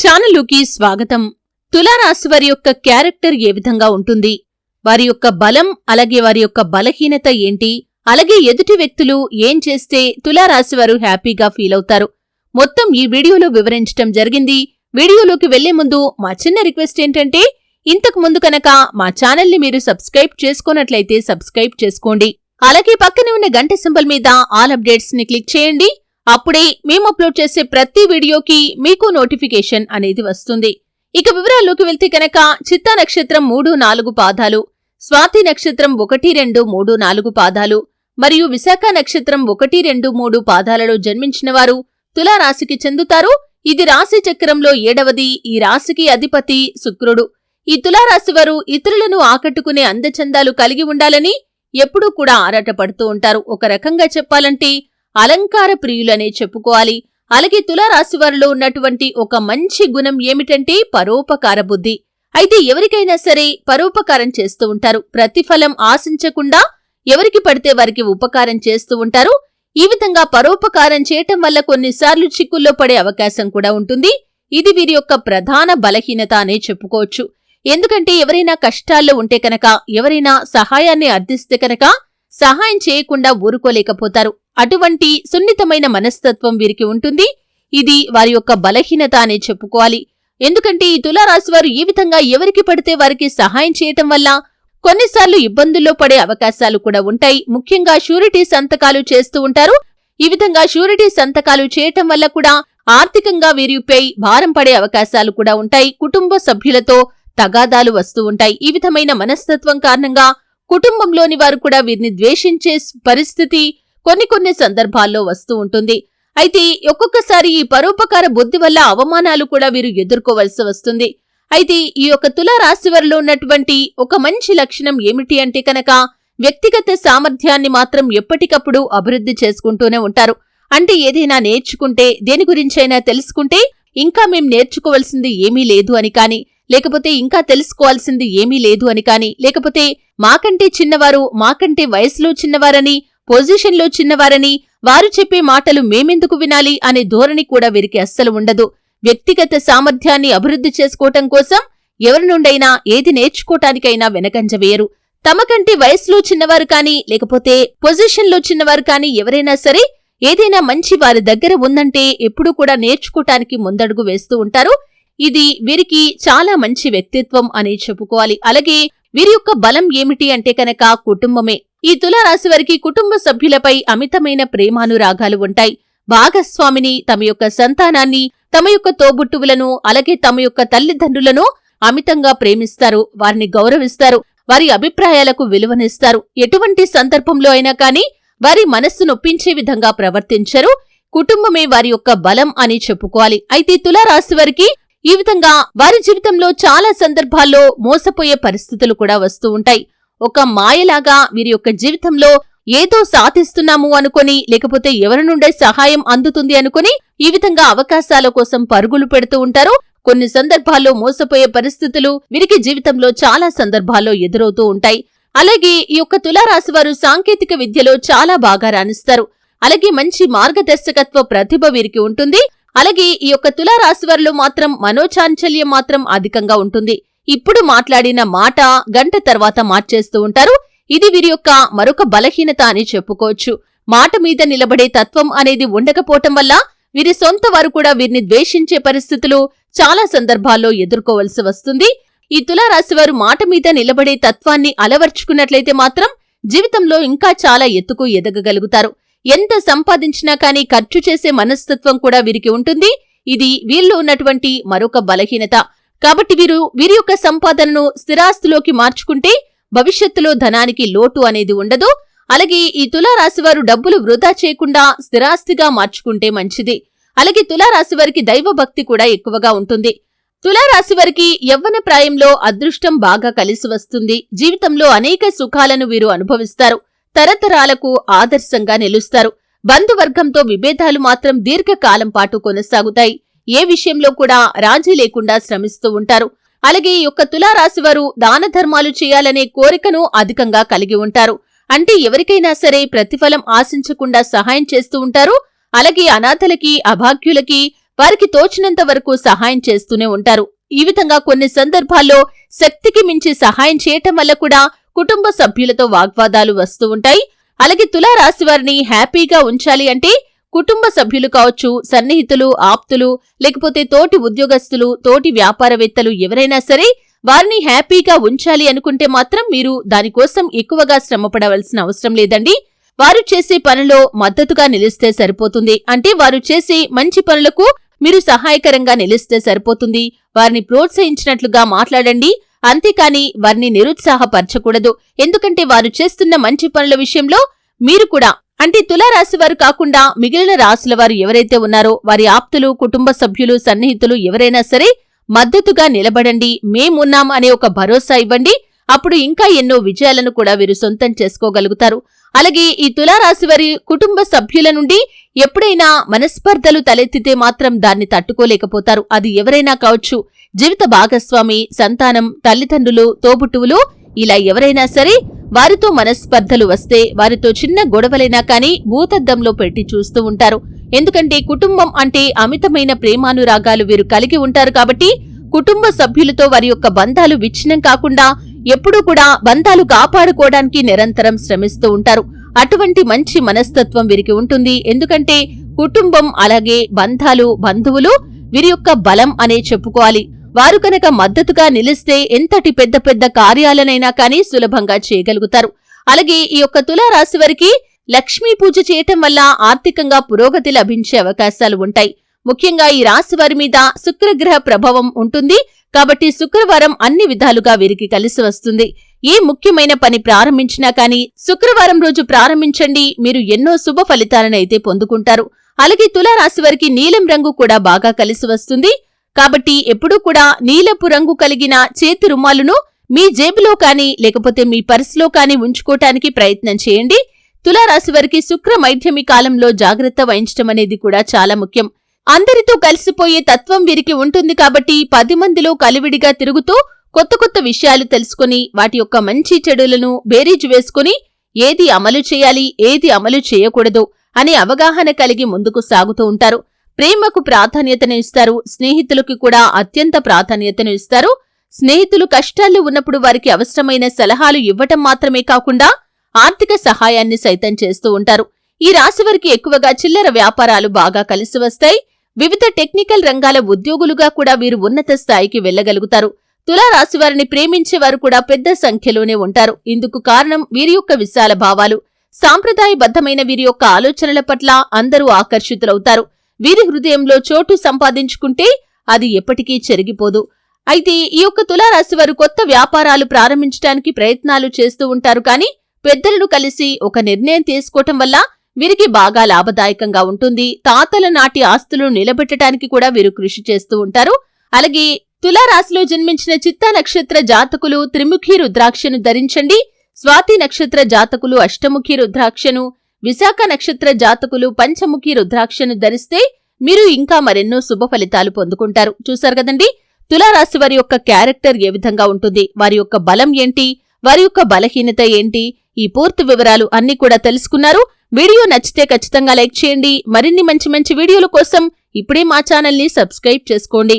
ఛానలుకి స్వాగతం. తులారాశి వారి యొక్క క్యారెక్టర్ ఏ విధంగా ఉంటుంది? వారి యొక్క బలం అలాగే వారి యొక్క బలహీనత ఏంటి? అలాగే ఎదుటి వ్యక్తులు ఏం చేస్తే తులారాశి వారు హ్యాపీగా ఫీల్ అవుతారు? మొత్తం ఈ వీడియోలో వివరించటం జరిగింది. వీడియోలోకి వెళ్ళే ముందు మా చిన్న రిక్వెస్ట్ ఏంటంటే ఇంతకు ముందు కనుక మా ఛానల్ని మీరు సబ్స్క్రైబ్ చేసుకున్నట్లయితే సబ్స్క్రైబ్ చేసుకోండి. అలాగే పక్కనే ఉన్న గంట సింబల్ మీద ఆల్ అప్డేట్స్ని క్లిక్ చేయండి. అప్పుడే మేము అప్లోడ్ చేసే ప్రతి వీడియోకి మీకు నోటిఫికేషన్ అనేది వస్తుంది. ఇక వివరాల్లోకి వెళ్తే కనుక చిత్తా నక్షత్రం మూడు నాలుగు పాదాలు స్వాతి నక్షత్రం ఒకటి రెండు మూడు నాలుగు పాదాలు మరియు విశాఖ నక్షత్రం ఒకటి రెండు మూడు పాదాలలో జన్మించిన వారు తులారాశికి చెందుతారు. ఇది రాశి చక్రంలో ఏడవది. ఈ రాశికి అధిపతి శుక్రుడు. ఈ తులారాశి వారు ఇతరులను ఆకట్టుకునే అందచందాలు కలిగి ఉండాలని ఎప్పుడూ కూడా ఆరాటపడుతూ ఉంటారు. ఒక రకంగా చెప్పాలంటే అలంకార ప్రియులనే చెప్పుకోవాలి. అలాగే తులారాశి వారిలో ఉన్నటువంటి ఒక మంచి గుణం ఏమిటంటే పరోపకార బుద్ధి. అయితే ఎవరికైనా సరే పరోపకారం చేస్తూ ఉంటారు. ప్రతిఫలం ఆశించకుండా ఎవరికి పడితే వారికి ఉపకారం చేస్తూ ఉంటారు. ఈ విధంగా పరోపకారం చేయటం వల్ల కొన్నిసార్లు చిక్కుల్లో పడే అవకాశం కూడా ఉంటుంది. ఇది వీరి యొక్క ప్రధాన బలహీనత అనే చెప్పుకోవచ్చు. ఎందుకంటే ఎవరైనా కష్టాల్లో ఉంటే కనుక ఎవరైనా సహాయాన్ని అర్థిస్తే కనుక సహాయం చేయకుండా ఊరుకోలేకపోతారు. అటువంటి సున్నితమైన మనస్తత్వం వీరికి ఉంటుంది. ఇది వారి యొక్క బలహీనత అనే చెప్పుకోవాలి. ఎందుకంటే ఈ తులారాశి వారు ఈ విధంగా ఎవరికి పడితే వారికి సహాయం చేయటం వల్ల కొన్నిసార్లు ఇబ్బందుల్లో పడే అవకాశాలు కూడా ఉంటాయి. ముఖ్యంగా షూరిటీ సంతకాలు చేస్తూ ఉంటారు. ఈ విధంగా షూరిటీ సంతకాలు చేయటం వల్ల కూడా ఆర్థికంగా వీరిపై భారం పడే అవకాశాలు కూడా ఉంటాయి. కుటుంబ సభ్యులతో తగాదాలు వస్తూ ఉంటాయి. ఈ విధమైన మనస్తత్వం కారణంగా కుటుంబంలోని వారు కూడా వీరిని ద్వేషించే పరిస్థితి కొన్ని కొన్ని సందర్భాల్లో వస్తూ ఉంటుంది. అయితే ఒక్కొక్కసారి ఈ పరోపకార బుద్ధి వల్ల అవమానాలు కూడా వీరు ఎదుర్కోవలసి వస్తుంది. అయితే ఈ యొక్క తులా రాశి వారిలో ఉన్నటువంటి ఒక మంచి లక్షణం ఏమిటి అంటే కనుక వ్యక్తిగత సామర్థ్యాన్ని మాత్రం ఎప్పటికప్పుడు అభివృద్ధి చేసుకుంటూనే ఉంటారు. అంటే ఏదైనా నేర్చుకుంటే దేని గురించైనా తెలుసుకుంటే ఇంకా మేం నేర్చుకోవాల్సింది ఏమీ లేదు అని కానీ లేకపోతే ఇంకా తెలుసుకోవాల్సింది ఏమీ లేదు అని కాని లేకపోతే మాకంటే చిన్నవారు మాకంటే వయసులో చిన్నవారని పొజిషన్లో చిన్నవారని వారు చెప్పే మాటలు మేమెందుకు వినాలి అనే ధోరణి కూడా వీరికి అస్సలు ఉండదు. వ్యక్తిగత సామర్థ్యాన్ని అభివృద్ధి చేసుకోవటం కోసం ఎవరి నుండైనా ఏది నేర్చుకోటానికైనా వెనకంజ వేయరు. తమకంటే వయసులో చిన్నవారు కాని లేకపోతే పొజిషన్లో చిన్నవారు కాని ఎవరైనా సరే ఏదైనా మంచి వారి దగ్గర ఉందంటే ఎప్పుడూ కూడా నేర్చుకోటానికి ముందడుగు వేస్తూ ఉంటారు. ఇది వీరికి చాలా మంచి వ్యక్తిత్వం అని చెప్పుకోవాలి. అలాగే వీరి యొక్క బలం ఏమిటి అంటే కనుక కుటుంబమే. ఈ తులారాశి వారికి కుటుంబ సభ్యులపై అమితమైన ప్రేమానురాగాలు ఉంటాయి. భాగస్వామిని తమ యొక్క సంతానాన్ని తమ యొక్క తోబుట్టువులను అలాగే తమ యొక్క తల్లిదండ్రులను అమితంగా ప్రేమిస్తారు వారిని గౌరవిస్తారు వారి అభిప్రాయాలకు విలువనిస్తారు. ఎటువంటి సందర్భంలో అయినా కాని వారి మనస్సు నొప్పించే విధంగా ప్రవర్తించరు. కుటుంబమే వారి యొక్క బలం అని చెప్పుకోవాలి. అయితే తులారాశి వారికి ఈ విధంగా వారి జీవితంలో చాలా సందర్భాల్లో మోసపోయే పరిస్థితులు కూడా వస్తూ ఉంటాయి. ఒక మాయలాగా వీరి యొక్క జీవితంలో ఏదో సాధిస్తున్నాము అనుకొని లేకపోతే ఎవరి నుండే సహాయం అందుతుంది అనుకుని ఈ విధంగా అవకాశాల కోసం పరుగులు పెడుతూ ఉంటారు. కొన్ని సందర్భాల్లో మోసపోయే పరిస్థితులు వీరికి జీవితంలో చాలా సందర్భాల్లో ఎదురవుతూ ఉంటాయి. అలాగే ఈ యొక్క తులారాశి వారు సాంకేతిక విద్యలో చాలా బాగా రాణిస్తారు. అలాగే మంచి మార్గదర్శకత్వ ప్రతిభ వీరికి ఉంటుంది. అలాగే ఈ యొక్క తులారాశి వారిలో మాత్రం మనోచాంచల్యం మాత్రం అధికంగా ఉంటుంది. ఇప్పుడు మాట్లాడిన మాట గంట తర్వాత మార్చేస్తూ ఉంటారు. ఇది వీరి యొక్క మరొక బలహీనత అని చెప్పుకోవచ్చు. మాట మీద నిలబడే తత్వం అనేది ఉండకపోవటం వల్ల వీరి సొంత వారు కూడా వీరిని ద్వేషించే పరిస్థితులు చాలా సందర్భాల్లో ఎదుర్కోవలసి వస్తుంది. ఈ తులారాశి వారు మాట మీద నిలబడే తత్వాన్ని అలవర్చుకున్నట్లయితే మాత్రం జీవితంలో ఇంకా చాలా ఎత్తుకు ఎదగగలుగుతారు. ఎంత సంపాదించినా కానీ ఖర్చు చేసే మనస్తత్వం కూడా వీరికి ఉంటుంది. ఇది వీళ్ళు ఉన్నటువంటి మరొక బలహీనత. కాబట్టి వీరు వీరి యొక్క సంపాదనను స్థిరాస్తిలోకి మార్చుకుంటే భవిష్యత్తులో ధనానికి లోటు అనేది ఉండదు. అలాగే ఈ తులారాశివారు డబ్బులు వృధా చేయకుండా స్థిరాస్తిగా మార్చుకుంటే మంచిది. అలాగే తులారాశివారికి దైవభక్తి కూడా ఎక్కువగా ఉంటుంది. తులారాశివారికి యవ్వన ప్రాయంలో అదృష్టం బాగా కలిసి వస్తుంది. జీవితంలో అనేక సుఖాలను వీరు అనుభవిస్తారు. తరతరాలకు ఆదర్శంగా నిలుస్తారు. బంధువర్గంతో విభేదాలు మాత్రం దీర్ఘకాలం పాటు కొనసాగుతాయి. ఏ విషయంలో కూడా రాజీ లేకుండా శ్రమిస్తూ ఉంటారు. అలాగే ఈ యొక్క తులారాశి వారు దాన ధర్మాలు చేయాలనే కోరికను అధికంగా కలిగి ఉంటారు. అంటే ఎవరికైనా సరే ప్రతిఫలం ఆశించకుండా సహాయం చేస్తూ ఉంటారు. అలాగే అనాథలకి అభాగ్యులకి వారికి తోచినంత వరకు సహాయం చేస్తూనే ఉంటారు. ఈ విధంగా కొన్ని సందర్భాల్లో శక్తికి మించి సహాయం చేయటం వల్ల కూడా కుటుంబ సభ్యులతో వాగ్వాదాలు వస్తూ ఉంటాయి. అలాగే తులారాశి వారిని హ్యాపీగా ఉంచాలి అంటే కుటుంబ సభ్యులు కావచ్చు సన్నిహితులు ఆప్తులు లేకపోతే తోటి ఉద్యోగస్తులు తోటి వ్యాపారవేత్తలు ఎవరైనా సరే వారిని హ్యాపీగా ఉంచాలి అనుకుంటే మాత్రం మీరు దానికోసం ఎక్కువగా శ్రమపడవలసిన అవసరం లేదండి. వారు చేసే పనిలో మద్దతుగా నిలిస్తే సరిపోతుంది. అంటే వారు చేసే మంచి పనులకు మీరు సహాయకరంగా నిలిస్తే సరిపోతుంది. వారిని ప్రోత్సహించినట్లుగా మాట్లాడండి. అంతేకాని వారిని నిరుత్సాహపరచకూడదు. ఎందుకంటే వారు చేస్తున్న మంచి పనుల విషయంలో మీరు కూడా. అంటే తులారాశి వారు కాకుండా మిగిలిన రాశుల వారు ఎవరైతే ఉన్నారో వారి ఆప్తులు కుటుంబ సభ్యులు సన్నిహితులు ఎవరైనా సరే మద్దతుగా నిలబడండి మేమున్నాం అనే ఒక భరోసా ఇవ్వండి. అప్పుడు ఇంకా ఎన్నో విజయాలను కూడా వీరు సొంతం చేసుకోగలుగుతారు. అలాగే ఈ తులారాశి వారి కుటుంబ సభ్యుల నుండి ఎప్పుడైనా మనస్పర్ధలు తలెత్తితే మాత్రం దాన్ని తట్టుకోలేకపోతారు. అది ఎవరైనా కావచ్చు. జీవిత భాగస్వామి సంతానం తల్లిదండ్రులు తోబుట్టువులు ఇలా ఎవరైనా సరే వారితో మనస్పర్ధలు వస్తే వారితో చిన్న గొడవలైనా కానీ భూతద్దంలో పెట్టి చూస్తూ ఉంటారు. ఎందుకంటే కుటుంబం అంటే అమితమైన ప్రేమానురాగాలు వీరు కలిగి ఉంటారు కాబట్టి కుటుంబ సభ్యులతో వారి యొక్క బంధాలు విచ్ఛిన్నం కాకుండా ఎప్పుడూ కూడా బంధాలు కాపాడుకోవడానికి నిరంతరం శ్రమిస్తూ ఉంటారు. అటువంటి మంచి మనస్తత్వం వీరికి ఉంటుంది. ఎందుకంటే కుటుంబం అలాగే బంధాలు బంధువులు వీరి యొక్క బలం అనే చెప్పుకోవాలి. వారు కనుక మద్దతుగా నిలిస్తే ఎంతటి పెద్ద పెద్ద కార్యాలనైనా కానీ సులభంగా చేయగలుగుతారు. అలాగే ఈ యొక్క తులారాశి వారికి లక్ష్మీ పూజ చేయటం వల్ల ఆర్థికంగా పురోగతి లభించే అవకాశాలు ఉంటాయి. ముఖ్యంగా ఈ రాశి వారి మీద శుక్రగ్రహ ప్రభావం ఉంటుంది. కాబట్టి శుక్రవారం అన్ని విధాలుగా వీరికి కలిసి వస్తుంది. ఏ ముఖ్యమైన పని ప్రారంభించినా కానీ శుక్రవారం రోజు ప్రారంభించండి. మీరు ఎన్నో శుభ ఫలితాలను అయితే పొందుకుంటారు. అలాగే తులారాశి వారికి నీలం రంగు కూడా బాగా కలిసి వస్తుంది. కాబట్టి ఎప్పుడూ కూడా నీలపు రంగు కలిగిన చేతి రుమాలును మీ జేబులో కానీ లేకపోతే మీ పర్సులో కానీ ఉంచుకోటానికి ప్రయత్నం చేయండి. తులారాశి వారికి శుక్ర మైథ్యమి కాలంలో జాగ్రత్త వహించడం అనేది కూడా చాలా ముఖ్యం. అందరితో కలిసిపోయే తత్వం వీరికి ఉంటుంది కాబట్టి పది మందిలో కలివిడిగా తిరుగుతూ కొత్త కొత్త విషయాలు తెలుసుకుని వాటి యొక్క మంచి చెడులను బేరీజు వేసుకుని ఏది అమలు చేయాలి ఏది అమలు చేయకూడదు అనే అవగాహన కలిగి ముందుకు సాగుతూ ఉంటారు. ప్రేమకు ప్రాధాన్యతను ఇస్తారు. స్నేహితులకి కూడా అత్యంత ప్రాధాన్యతను ఇస్తారు. స్నేహితులు కష్టాల్లో ఉన్నప్పుడు వారికి అవసరమైన సలహాలు ఇవ్వటం మాత్రమే కాకుండా ఆర్థిక సహాయాన్ని సైతం చేస్తూ ఉంటారు. ఈ రాశి వారికి ఎక్కువగా చిల్లర వ్యాపారాలు బాగా కలిసి వస్తాయి. వివిధ టెక్నికల్ రంగాల ఉద్యోగులుగా కూడా వీరు ఉన్నత స్థాయికి వెళ్ళగలుగుతారు తులారాశి వారిని ప్రేమించేవారు కూడా పెద్ద సంఖ్యలోనే ఉంటారు. ఇందుకు కారణం వీరి యొక్క విశాల భావాలు. సాంప్రదాయబద్ధమైన వీరి యొక్క ఆలోచనల పట్ల అందరూ ఆకర్షితులవుతారు. వీరి హృదయంలో చోటు సంపాదించుకుంటే అది ఎప్పటికీ చెరిగిపోదు. అయితే ఈ యొక్క తులారాశి వారు కొత్త వ్యాపారాలు ప్రారంభించడానికి ప్రయత్నాలు చేస్తూ ఉంటారు కానీ పెద్దలను కలిసి ఒక నిర్ణయం తీసుకోవటం వల్ల వీరికి బాగా లాభదాయకంగా ఉంటుంది. తాతల నాటి ఆస్తులు నిలబెట్టడానికి కూడా వీరు కృషి చేస్తూ ఉంటారు. అలాగే తులారాశిలో జన్మించిన చిత్తా నక్షత్ర జాతకులు త్రిముఖి రుద్రాక్షను ధరించండి. స్వాతి నక్షత్ర జాతకులు అష్టముఖి రుద్రాక్షను విశాఖ నక్షత్ర జాతకులు పంచముఖి రుద్రాక్షను ధరిస్తే మీరు ఇంకా మరెన్నో శుభ ఫలితాలు పొందుకుంటారు. చూశారు కదండి? తులారాశి వారి యొక్క క్యారెక్టర్ ఏ విధంగా ఉంటుంది? వారి యొక్క బలం ఏంటి? వారి యొక్క బలహీనత ఏంటి? ఈ పూర్తి వివరాలు అన్ని కూడా తెలుసుకున్నారు. వీడియో నచ్చితే ఖచ్చితంగా లైక్ చేయండి. మరిన్ని మంచి మంచి వీడియోల కోసం ఇప్పుడే మా ఛానల్ని సబ్స్క్రైబ్ చేసుకోండి.